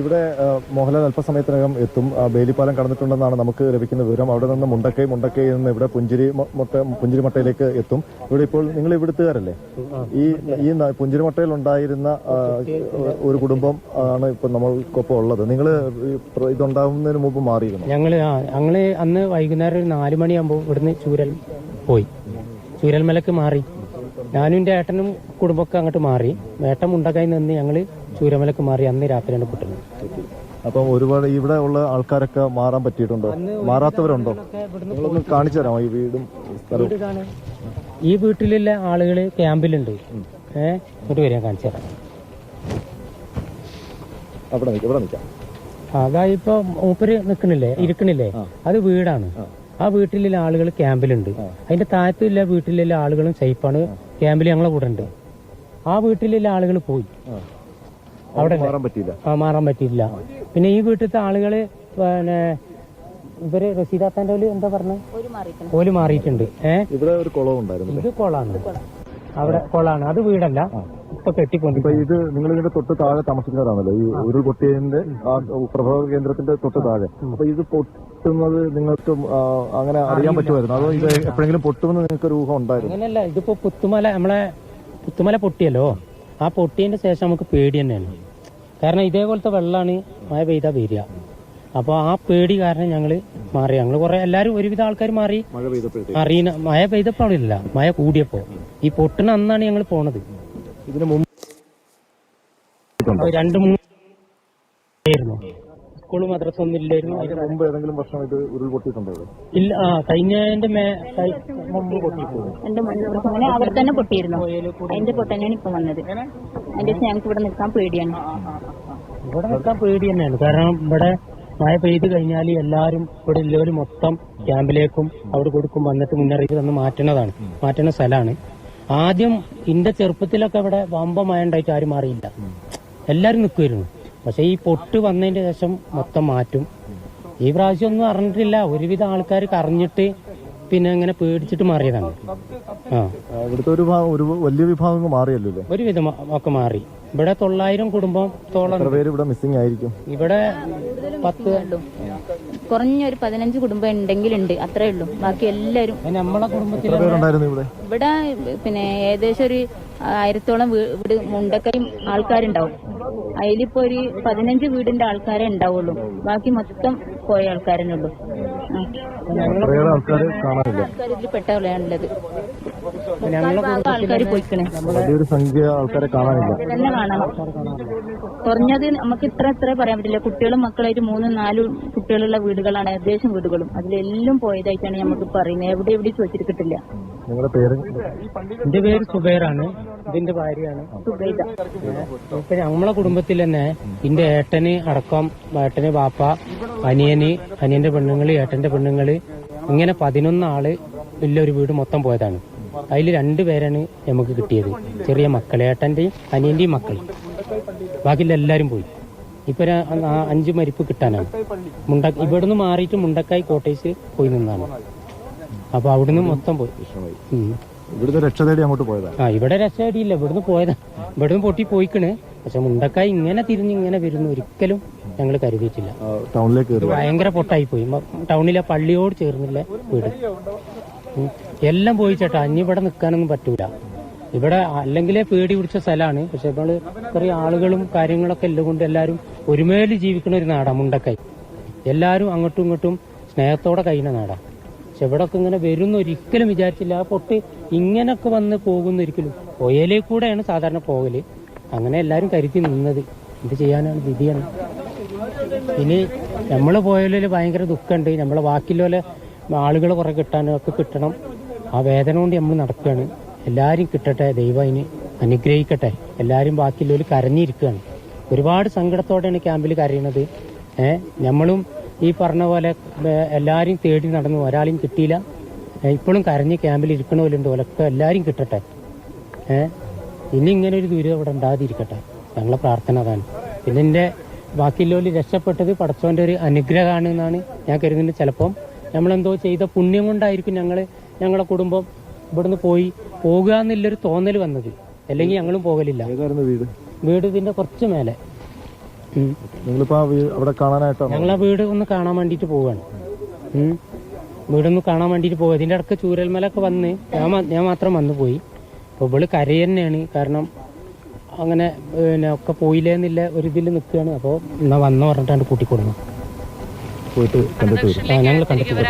ഇവിടെ മോഹൻലാൽ അല്പസമയത്തിനകം എത്തും. ബേലിപ്പാലം കടന്നിട്ടുണ്ടെന്നാണ് നമുക്ക് ലഭിക്കുന്ന വിവരം. അവിടെ നിന്ന് മുണ്ടക്കൈ മുണ്ടക്കൈ നിന്ന് ഇവിടെ പുഞ്ചിരി മുട്ട മൊട്ട പുഞ്ചിരിമട്ടയിലേക്ക് എത്തും. ഇവിടെ ഇപ്പോൾ നിങ്ങൾ ഇവിടുത്തുകാരല്ലേ ഈ ഈ പുഞ്ചിരിമട്ടയിൽ ഉണ്ടായിരുന്ന ഒരു കുടുംബം ആണ് ഇപ്പൊ നമ്മൾക്കൊപ്പം ഉള്ളത്. നിങ്ങൾ ഇതുണ്ടാവുന്നതിന് മുമ്പ് മാറിയിരുന്നു? ഞങ്ങൾ ഞങ്ങൾ അന്ന് വൈകുന്നേരം ഒരു നാലു മണിയാകുമ്പോൾ ഇവിടുന്ന് ചൂരൽ പോയി. ചൂരൽമലക്ക് മാറി. ഞാനും എന്റെ ഏട്ടനും കുടുംബമൊക്കെ അങ്ങോട്ട് മാറി. ഏട്ടൻ മുണ്ടക്കായി നിന്ന് ഞങ്ങൾ ചൂരമലക്ക് മാറി അന്ന് രാത്രിയാണ് പൊട്ടുന്നത്. അപ്പം ഒരുപാട് ഇവിടെ ഉള്ള ആൾക്കാരൊക്കെ മാറാൻ പറ്റിയിട്ടുണ്ടോ? മാറാത്തവരുണ്ടോ? നിങ്ങളൊന്ന് കാണിച്ചു തരാമോ ഈ വീടും. ഈ വീട്ടിലുള്ള ആളുകൾ ക്യാമ്പിലുണ്ട്. ഏഹ് ഇങ്ങോട്ട് വരാൻ കാണിച്ചു തരാം. അവിടെ നിൽക്കാം ഇവിടെ നിൽക്കാം അതാ ഇപ്പൊ മൂപ്പര് നിക്കണില്ലേ? ഇരിക്കണില്ലേ? അത് വീടാണ്. ആ വീട്ടിലുള്ള ആളുകൾ ക്യാമ്പിലുണ്ട്. അതിന്റെ താഴത്തുള്ള വീട്ടിലുള്ള ആളുകളും സേഫാണ് ക്യാമ്പിൽ ഞങ്ങളെ കൂടെ ഉണ്ട്. ആ വീട്ടിലുള്ള ആളുകൾ പോയി. അവിടെ മാറാൻ പറ്റിയില്ല. ആ മാറാൻ പറ്റിയില്ല. പിന്നെ ഈ വീട്ടിലത്തെ ആളുകൾ പിന്നെ ഇവർ റസീദാത്താന്റെ ഓൽ എന്താ പറഞ്ഞ? ഓൽ മാറിയിട്ടുണ്ട്. ഏഹ് ഇവിടെ ഒരു കുളവും ഉണ്ടായിരുന്നു ഇത് കൊളാണ്. അവിടെ കൊളാണ്. അത് വീടല്ല. ഇപ്പൊ ഇത് നിങ്ങൾ ഇതിന്റെ തൊട്ട് താഴെ താമസിക്കുന്നവരാണല്ലോ. ഈ ഒരു ആ പ്രഭവ കേന്ദ്രത്തിന്റെ തൊട്ട് താഴെ. അപ്പൊ ഇത് പൊട്ടുന്നത് നിങ്ങൾക്ക് അങ്ങനെ അറിയാൻ പറ്റുമായിരുന്നു. അതോ ഇത് എപ്പോഴെങ്കിലും പൊട്ടുമെന്ന് നിങ്ങൾക്ക് ഒരു ഊഹം ഉണ്ടായിരുന്നു? അങ്ങനെയല്ല ഇതിപ്പോ പുത്തുമല നമ്മളെ പുത്തുമല പൊട്ടിയല്ലോ. ആ പൊട്ടിയതിന്റെ ശേഷം നമുക്ക് പേടി തന്നെയാണ്. കാരണം ഇതേപോലത്തെ വെള്ളമാണ് മഴ പെയ്താ വരിക. അപ്പൊ ആ പേടി കാരണം ഞങ്ങൾ മാറി. ഞങ്ങൾ കുറെ എല്ലാരും ഒരുവിധ ആൾക്കാർ മാറി മഴ പെയ്തപ്പോഴത്തേക്ക്. അറിയുന്ന മഴ പെയ്തപ്പോഴില്ല ഇല്ല. മഴ കൂടിയപ്പോ. ഈ പൊട്ടണ അന്നാണ് ഞങ്ങൾ പോണത്. ഇതിന് മുമ്പ് രണ്ട് മൂന്ന് ആയിരുന്നു. സ്കൂൾ മദ്രസ ഒന്നും ഇല്ലായിരുന്നു. അതിന് മുമ്പ് ഏതെങ്കിലും വർഷം ഇത് ഉരുൾപൊട്ടിയിട്ടുണ്ടോ? ഇല്ല ആ കഴിഞ്ഞതിന്റെ മേ മുമ്പ് പൊട്ടിയിട്ടുണ്ട്? അവർ തന്നെ പൊട്ടിയിരുന്നു. അതിന്റെ പൊട്ടനെയാണ് ഇപ്പൊ വന്നത്. അതിന്റെ ശേഷം ഞങ്ങൾക്ക് ഇവിടെ നിൽക്കാൻ പേടിയാണ്. ഇവിടെ നിൽക്കാൻ പേടി തന്നെയാണ്. കാരണം ഇവിടെ മഴ പെയ്ത് കഴിഞ്ഞാൽ എല്ലാവരും ഇവിടെ ഉള്ളവർ മൊത്തം ക്യാമ്പിലേക്കും അവിടെ കൊടുക്കും. വന്നിട്ട് മുന്നറിയിപ്പ് തന്ന് മാറ്റണതാണ് മാറ്റുന്ന സ്ഥലമാണ്. ആദ്യം ഇന്റെ ചെറുപ്പത്തിലൊക്കെ ഇവിടെ വമ്പ മഴ ഉണ്ടായിട്ട് ആരും മാറിയില്ല. എല്ലാരും നിൽക്കുമായിരുന്നു പക്ഷെ ഈ പൊട്ട് വന്നതിന്റെ ശേഷം മൊത്തം മാറ്റും. ഈ പ്രാവശ്യം ഒന്നും അറിഞ്ഞിട്ടില്ല. ഒരുവിധ ആൾക്കാർ കറിഞ്ഞിട്ട് പിന്നെ ഇങ്ങനെ പേടിച്ചിട്ട് മാറിയതാണ്. ആ. ആ, ഇവിടുത്തെ ഒരു വലിയ വിഭാഗം മാറിയല്ലോ ഒരുവിധം ഒക്കെ മാറി. ഇവിടെ തൊള്ളായിരം കുടുംബത്തോളം തോളം പേര് ഇവിടെ മിസ്സിംഗ് ആയിരിക്കും? ഇവിടെ പത്ത് കുറഞ്ഞൊരു പതിനഞ്ച് കുടുംബം ഉണ്ടെങ്കിലുണ്ട് അത്രേ ഉള്ളൂ. ബാക്കി എല്ലാരും നമ്മളെ കുടുംബത്തിൽ ഇവിടെ? ഇവിടെ പിന്നെ ഏകദേശം ഒരു ആയിരത്തോളം വീട് മുണ്ടക്കയും ആൾക്കാരുണ്ടാവും. അതിലിപ്പോ ഒരു പതിനഞ്ച് വീടിന്റെ ആൾക്കാരെ ഉണ്ടാവുള്ളൂ. ബാക്കി മൊത്തം പോയ ആൾക്കാരനെ ഉള്ളൂ. കുറേയേറെ ആൾക്കാർ ഇതിൽ പെട്ടവളാണുള്ളത് ആൾക്കാർ പോയിക്കണേ. ആൾക്കാരെ കാണാനില്ല. തന്നെ കാണണം. കുറഞ്ഞത് നമുക്ക് ഇത്ര ഇത്ര പറയാൻ പറ്റില്ല. കുട്ടികളും മക്കളായിട്ട് മൂന്നും നാലും കുട്ടികളുള്ള വീടുകളാണ് ഏകദേശം വീടുകളും. അതിലെല്ലാം പോയതായിട്ടാണ് നമുക്ക് പറയുന്നത്. എവിടെ എവിടെ ചോദിച്ചിട്ട് കിട്ടില്ല നിങ്ങളുടെ പേര്? എന്റെ പേര് സുബൈറാണ്. ഇതിന്റെ ഭാര്യയാണ്. സുബൈദ. ഇപ്പൊ നമ്മളെ കുടുംബത്തിൽ തന്നെ ഇന്റെ ഏട്ടന് അടക്കം ഏട്ടന് ബാപ്പ അനിയന് അനിയന്റെ പെണ്ണുങ്ങൾ ഏട്ടന്റെ പെണ്ണുങ്ങൾ ഇങ്ങനെ പതിനൊന്ന് ആൾ ഉള്ള ഒരു വീട് മൊത്തം പോയതാണ്. അതിൽ രണ്ടുപേരാണ് നമുക്ക് കിട്ടിയത്. ചെറിയ മക്കൾ ഏട്ടന്റെയും അനിയന്റെയും മക്കൾ ബാക്കിയുള്ള എല്ലാരും പോയി. ഇപ്പൊ അഞ്ച് മരിപ്പ് കിട്ടാനാണ്. മുണ്ട ഇവിടുന്ന് മാറിയിട്ട് മുണ്ടക്കായി കോട്ടേജ് പോയി നിന്നാണ്. അപ്പൊ അവിടുന്ന് മൊത്തം പോയി. ഇവിടുത്തെ രക്ഷ തേടി അങ്ങോട്ട് പോയതാണ് ആ ഇവിടെ രക്ഷ തേടിയില്ല. ഇവിടുന്ന് പോയതാ. ഇവിടുന്ന് പൊട്ടി പോയിക്കണ്. പക്ഷെ മുണ്ടക്കായി ഇങ്ങനെ തിരിഞ്ഞ് ഇങ്ങനെ വരുന്നു. ഒരിക്കലും ഞങ്ങൾ കരുതിയിട്ടില്ല. ടൗണിലേക്ക് ഭയങ്കര പൊട്ടായി പോയി ടൗണിലെ പള്ളിയോട് ചേർന്നില്ല വീട്. എല്ലാം പോയി ചേട്ടാ. അഞ്ഞി ഇവിടെ നിൽക്കാനൊന്നും പറ്റൂല. ഇവിടെ അല്ലെങ്കിലേ പേടി പിടിച്ച സ്ഥലമാണ് പക്ഷെ നമ്മൾ കുറെ ആളുകളും കാര്യങ്ങളൊക്കെ എല്ലാം കൊണ്ട് എല്ലാവരും ഒരുമേലി ജീവിക്കുന്ന ഒരു നാടാ മുണ്ടക്കൈ. എല്ലാവരും അങ്ങോട്ടും ഇങ്ങോട്ടും സ്നേഹത്തോടെ കഴിഞ്ഞ നാടാ. പക്ഷെ ഇവിടെ ഒക്കെ ഇങ്ങനെ വരുന്ന. ഒരിക്കലും വിചാരിച്ചില്ല. ആ പൊട്ട് ഇങ്ങനൊക്കെ വന്ന് പോകുന്ന ഒരിക്കലും. പുയലേ കൂടെയാണ് സാധാരണ പോകൽ. അങ്ങനെ എല്ലാവരും കരുതി നിന്നത്. എന്ത് ചെയ്യാനാണ് വിധിയാണ്. ഇനി നമ്മൾ പോയാലും ഭയങ്കര ദുഃഖമുണ്ട് നമ്മളെ ബാക്കിയുള്ള ആളുകൾ കുറെ കിട്ടാനും ഒക്കെ കിട്ടണം. ആ വേദന കൊണ്ട് നമ്മൾ നടക്കുകയാണ് എല്ലാവരും കിട്ടട്ടെ ദൈവം അതിന് അനുഗ്രഹിക്കട്ടെ. എല്ലാവരും ബാക്കിയുള്ളവർ കരഞ്ഞിരിക്കുകയാണ് ഒരുപാട് സങ്കടത്തോടെയാണ് ക്യാമ്പിൽ കരയുന്നത് ഏഹ് നമ്മളും ഈ പറഞ്ഞ പോലെ എല്ലാവരും തേടി നടന്നു. ഒരാളെയും കിട്ടിയില്ല. ഇപ്പോഴും കരഞ്ഞ് ക്യാമ്പിൽ ഇരിക്കണവരുണ്ട് ഓലൊക്കെ എല്ലാവരും കിട്ടട്ടെ. ഏഹ് ഇനി ഇങ്ങനെ ഒരു ദുരിതം ഇവിടെ ഉണ്ടാതിരിക്കട്ടെ ഞങ്ങളെ പ്രാർത്ഥന അതാണ്. പിന്നെ എന്റെ ബാക്കിയുള്ളവർ രക്ഷപ്പെട്ടത് പടച്ചോന്റെ ഒരു അനുഗ്രഹമാണ് എന്നാണ് ഞാൻ കരുതുന്നത്. ചിലപ്പം നമ്മളെന്തോ ചെയ്ത പുണ്യം കൊണ്ടായിരിക്കും ഞങ്ങൾ ഞങ്ങളെ കുടുംബം ഇവിടുന്ന് പോയി പോകുക എന്നുള്ളൊരു തോന്നൽ വന്നത്. അല്ലെങ്കിൽ ഞങ്ങളും പോകലില്ല. വീട്? വീട് ഇതിന്റെ കുറച്ച് മേലെ. ഞങ്ങൾ ആ വീട് ഒന്ന് കാണാൻ വേണ്ടിയിട്ട് പോവാണ്. വീടൊന്ന് കാണാൻ വേണ്ടിയിട്ട് പോകും ഇതിന്റെ ഇടയ്ക്ക് ചൂരൽമലൊക്കെ വന്ന് ഞാൻ ഞാൻ മാത്രം വന്നു പോയി അപ്പൊ ഇവൾ കരയന്നെയാണ്. കാരണം അങ്ങനെ പിന്നെ ഒക്കെ പോയില്ലേ എന്നില്ല ഒരു ഇതിൽ നിൽക്കുകയാണ് അപ്പോൾ എന്നാൽ വന്ന് പറഞ്ഞിട്ടാണ് കൂട്ടിക്കൊടുക്കുന്നത് പോയിട്ട് കണ്ടിട്ട് വരും. ഞങ്ങൾ കണ്ടിട്ട് പോയി.